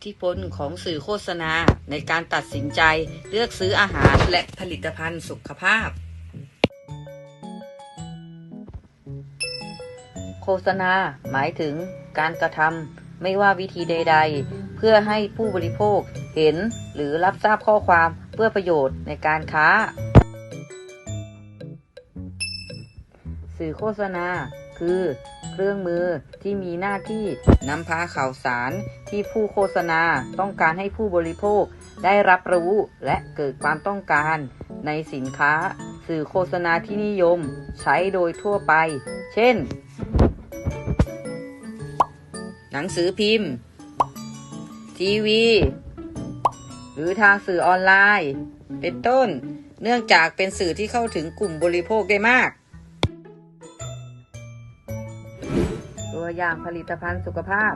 ทธิพลของสื่อโฆษณาในการตัดสินใจเลือกซื้ออาหารและผลิตภัณฑ์สุขภาพ โฆษณาหมายถึงการกระทำไม่ว่าวิธีใด ๆ เพื่อให้ผู้บริโภคเห็นหรือรับทราบข้อความเพื่อประโยชน์ในการค้า สื่อโฆษณาคือ เครื่องมือที่มีหน้าที่นำพาข่าวสารที่ผู้โฆษณาต้องการให้ผู้บริโภค ได้รับรู้และเกิดความต้องการ ในสินค้า สื่อโฆษณาที่นิยม ใช้โดยทั่วไป เช่น หนังสือพิมพ์ ทีวี หรือทางสื่อออนไลน์ เป็นต้น เนื่องจากเป็นสื่อที่เข้าถึงกลุ่มบริโภคได้มาก ตัวอย่างผลิตภัณฑ์สุขภาพ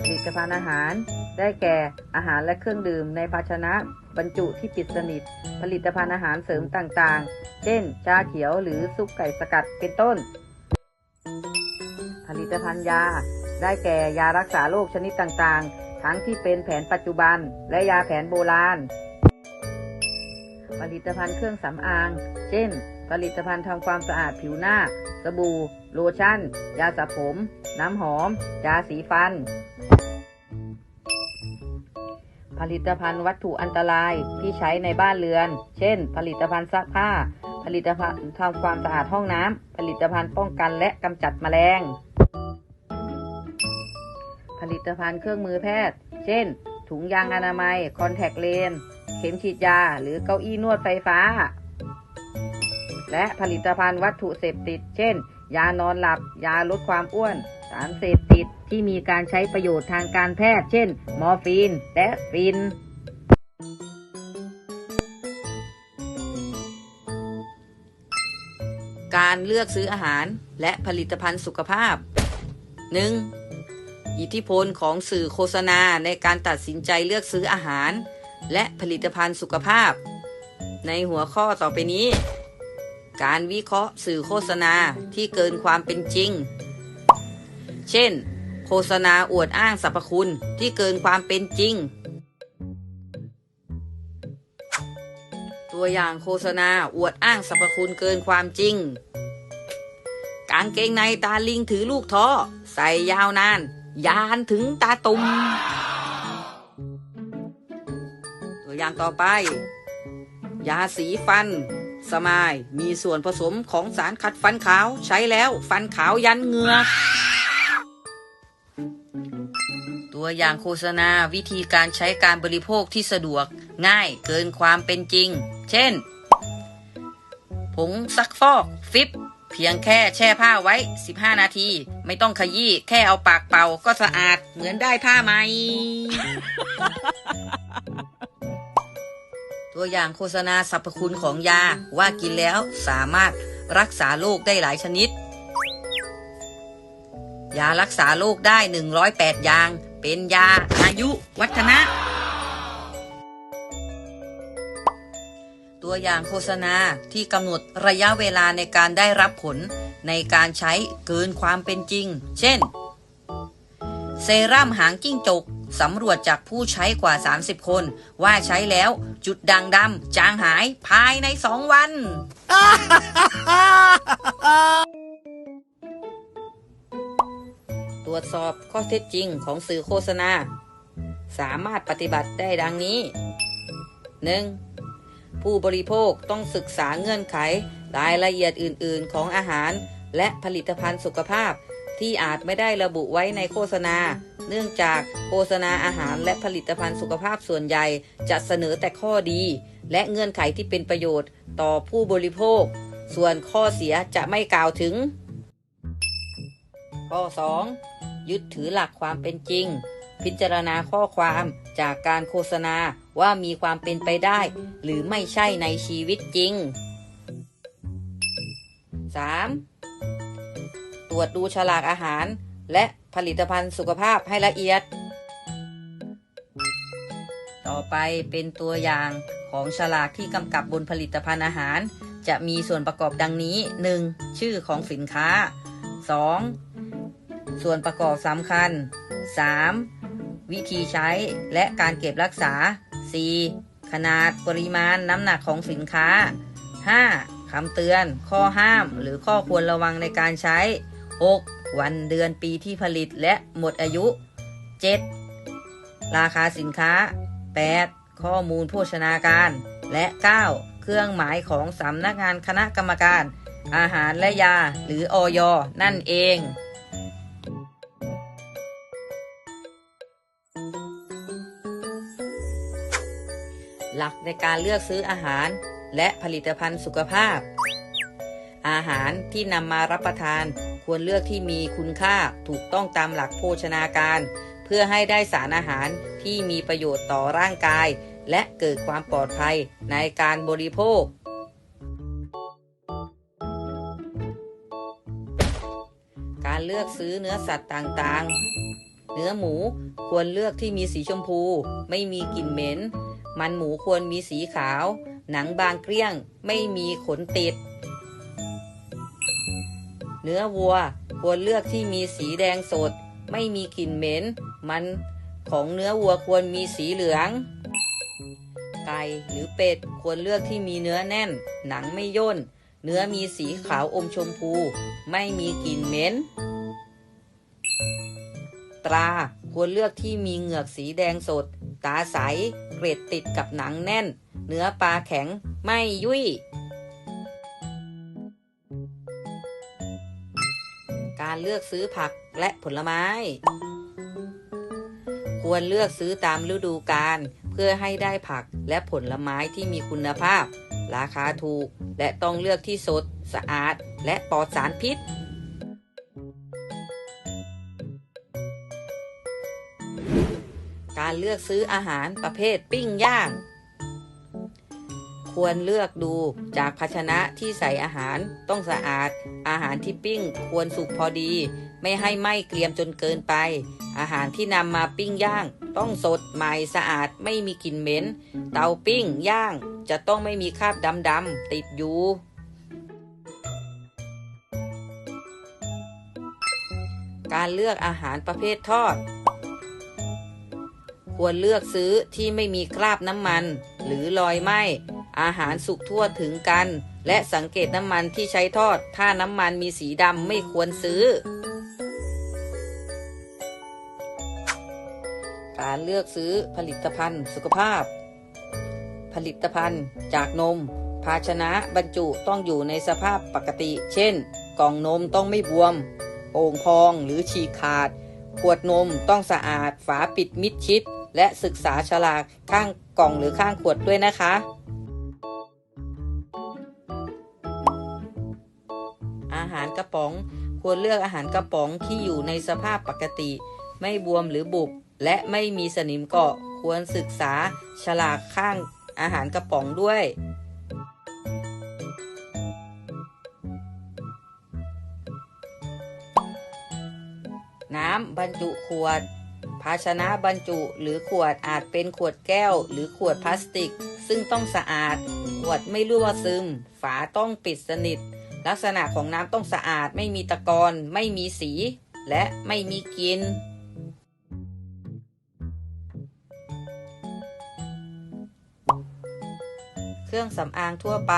ผลิตภัณฑ์อาหาร ได้แก่อาหารและเครื่องดื่มในภาชนะ บรรจุที่ปิดสนิท ผลิตภัณฑ์อาหารเสริมต่างๆ เช่น ชาเขียวหรือซุปไก่สกัดเป็นต้น ผลิตภัณฑ์ยา ได้แก่ยารักษาโรคชนิดต่างๆ ทั้งที่เป็นแผนปัจจุบัน และยาแผนโบราณ ผลิตภัณฑ์เครื่องสำอาง เช่น ผลิตภัณฑ์ทำความสะอาดผิวหน้า สบู่ โลชั่น ยาสระผม น้ำหอม ยาสีฟัน ผลิตภัณฑ์วัตถุอันตรายที่ใช้ในบ้านเรือน เช่น ผลิตภัณฑ์ซักผ้า ผลิตภัณฑ์ทำความสะอาดห้องน้ำ ผลิตภัณฑ์ป้องกันและกำจัดแมลง ผลิตภัณฑ์เครื่องมือแพทย์ เช่น ถุงยางอนามัย คอนแทคเลน เข็มฉีดยา หรือเก้าอี้นวดไฟฟ้า และผลิตภัณฑ์วัตถุเสพติด เช่น ยานอนหลับ ยาลดความอ้วน สารเสพติดที่มีการใช้ประโยชน์ทางการแพทย์ เช่น มอร์ฟีนและฟินการเลือกซื้ออาหารและผลิตภัณฑ์สุขภาพ 1. อิทธิพลของสื่อโฆษณาในการตัดสินใจเลือกซื้ออาหาร และผลิตภัณฑ์สุขภาพ ในหัวข้อต่อไปนี้ การวิเคราะห์สื่อโฆษณาที่เกินความเป็นจริง เช่น โฆษณาอวดอ้างสรรพคุณที่เกินความเป็นจริง ตัวอย่างโฆษณาอวดอ้างสรรพคุณเกินความจริง กางเกงในตาลิงถือลูกท้อใส่ยาวนาน ยานถึงตาตุ่มตัวอย่างต่อไป ยาสีฟัน สมายมีส่วนผสมของสารขัดฟันขาวใช้แล้วฟันขาวยันเหงือก ตัวอย่างโฆษณาวิธีการใช้การบริโภคที่สะดวกง่ายเกินความเป็นจริง เช่น ผงซักฟอก ฟิป เพียงแค่แช่ผ้าไว้ 15 นาที ไม่ต้องขยี้แค่เอาปากเป่าก็สะอาดเหมือนได้ผ้าใหม่ ตัวอย่างโฆษณาสรรพคุณของยาว่ากินแล้วสามารถรักษาโรคได้หลายชนิด ยารักษาโรคได้ 108 อย่าง เป็นยาอายุวัฒนะ ตัวอย่างโฆษณาที่กำหนดระยะเวลาในการได้รับผลในการใช้เกินความเป็นจริง เช่น เซรั่มหางจิ้งจก สำรวจจากผู้ใช้กว่า 30 คน ว่าใช้แล้วจุดด่างดำจางหายภายใน 2 วัน ตรวจสอบข้อเท็จจริงของสื่อโฆษณา สามารถปฏิบัติได้ดังนี้ 1. ผู้บริโภคต้องศึกษาเงื่อนไขรายละเอียดอื่น ๆ ของอาหาร และผลิตภัณฑ์สุขภาพที่อาจไม่ได้ระบุไว้ในโฆษณา เนื่องจากโฆษณาอาหารและผลิตภัณฑ์สุขภาพส่วนใหญ่จะเสนอแต่ข้อดี และเงื่อนไขที่เป็นประโยชน์ต่อผู้บริโภค ส่วนข้อเสียจะไม่กล่าวถึง ข้อ 2. ยึดถือหลักความเป็นจริง พิจารณาข้อความจากการโฆษณาว่ามีความเป็นไปได้ หรือไม่ใช่ในชีวิตจริง 3. ตรวจดูฉลากอาหาร และ ผลิตภัณฑ์สุขภาพให้ละเอียด ต่อไปเป็นตัวอย่างของฉลากที่กำกับบนผลิตภัณฑ์อาหาร จะมีส่วนประกอบดังนี้ 1. ชื่อของสินค้า 2. ส่วนประกอบสำคัญ 3. วิธีใช้และการเก็บรักษา 4. ขนาดปริมาณน้ำหนักของสินค้า 5. คำเตือน ข้อห้าม หรือข้อควรระวังในการใช้ 6. วันเดือนปีที่ผลิตและหมดอายุ 7. ราคาสินค้า 8. ข้อมูลโภชนาการ และ 9. เครื่องหมายของสำนักงานคณะกรรมการ อาหารและยาหรืออยนั่นเองหลักในการเลือกซื้ออาหารและผลิตภัณฑ์สุขภาพ อาหารที่นำมารับประทาน ควรเลือกที่มีคุณค่าถูกต้องตามหลักโภชนาการ เพื่อให้ได้สารอาหารที่มีประโยชน์ต่อร่างกาย และเกิดความปลอดภัยในการบริโภค การเลือกซื้อเนื้อสัตว์ต่างๆ เนื้อหมูควรเลือกที่มีสีชมพู ไม่มีกลิ่นเหม็น มันหมูควรมีสีขาว หนังบางเกลี้ยง ไม่มีขนติด เนื้อวัวควรเลือกที่มีสีแดงสด ไม่มีกลิ่นเหม็น มันของเนื้อวัวควรมีสีเหลือง ไก่หรือเป็ดควรเลือกที่มีเนื้อแน่น หนังไม่ย่น เนื้อมีสีขาวอมชมพู ไม่มีกลิ่นเหม็น ตราควรเลือกที่มีเหงือกสีแดงสด ตาใส เกร็ดติดกับหนังแน่น เนื้อปลาแข็งไม่ยุ่ย การเลือกซื้อผักและผลไม้ ควรเลือกซื้อตามฤดูกาลเพื่อให้ได้ผักและผลไม้ที่มีคุณภาพ ราคาถูก และต้องเลือกที่สด สะอาด และปลอดสารพิษ การเลือกซื้ออาหารประเภทปิ้งย่าง ควรเลือกดูจากภาชนะที่ใส่อาหารต้องสะอาด อาหารที่ปิ้งควรสุกพอดี ไม่ให้ไหม้เกรียมจนเกินไป อาหารที่นำมาปิ้งย่าง ต้องสดใหม่สะอาดไม่มีกลิ่นเหม็น เตาปิ้งย่างจะต้องไม่มีคราบดำๆติดอยู่การเลือกอาหารประเภททอด ควรเลือกซื้อที่ไม่มีคราบน้ำมัน หรือรอยไหม้ อาหารสุกทั่วถึงกัน และสังเกตน้ำมันที่ใช้ทอด ถ้าน้ำมันมีสีดำไม่ควรซื้อ การเลือกซื้อผลิตภัณฑ์สุขภาพ ผลิตภัณฑ์จากนม ภาชนะบรรจุต้องอยู่ในสภาพปกติ เช่น กล่องนมต้องไม่บวมโป่งพองหรือฉีกขาด ขวดนมต้องสะอาด ฝาปิดมิดชิด และศึกษาฉลากข้างกล่องหรือข้างขวดด้วยนะคะ กระป๋อง ควรเลือกอาหารกระป๋องที่อยู่ในสภาพปกติ ไม่บวมหรือบุบ และไม่มีสนิมเกาะ ควรศึกษาฉลากข้างอาหารกระป๋องด้วยน้ำบรรจุขวด ภาชนะบรรจุหรือขวดอาจเป็นขวดแก้ว หรือขวดพลาสติก ซึ่งต้องสะอาด ขวดไม่รั่วซึม ฝาต้องปิดสนิท ลักษณะของน้ำต้องสะอาดไม่มีตะกอนไม่มีสี และไม่มีกลิ่นเครื่องสำอางทั่วไป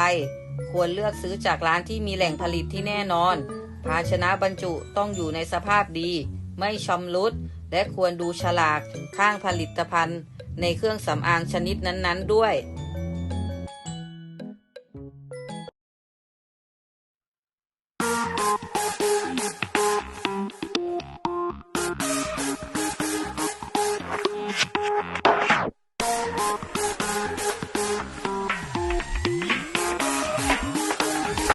ควรเลือกซื้อจากร้านที่มีแหล่งผลิตที่แน่นอน ภาชนะบรรจุต้องอยู่ในสภาพดี ไม่ชำรุด และควรดูฉลากข้างผลิตภัณฑ์ ในเครื่องสำอางชนิดนั้น ๆ ด้วย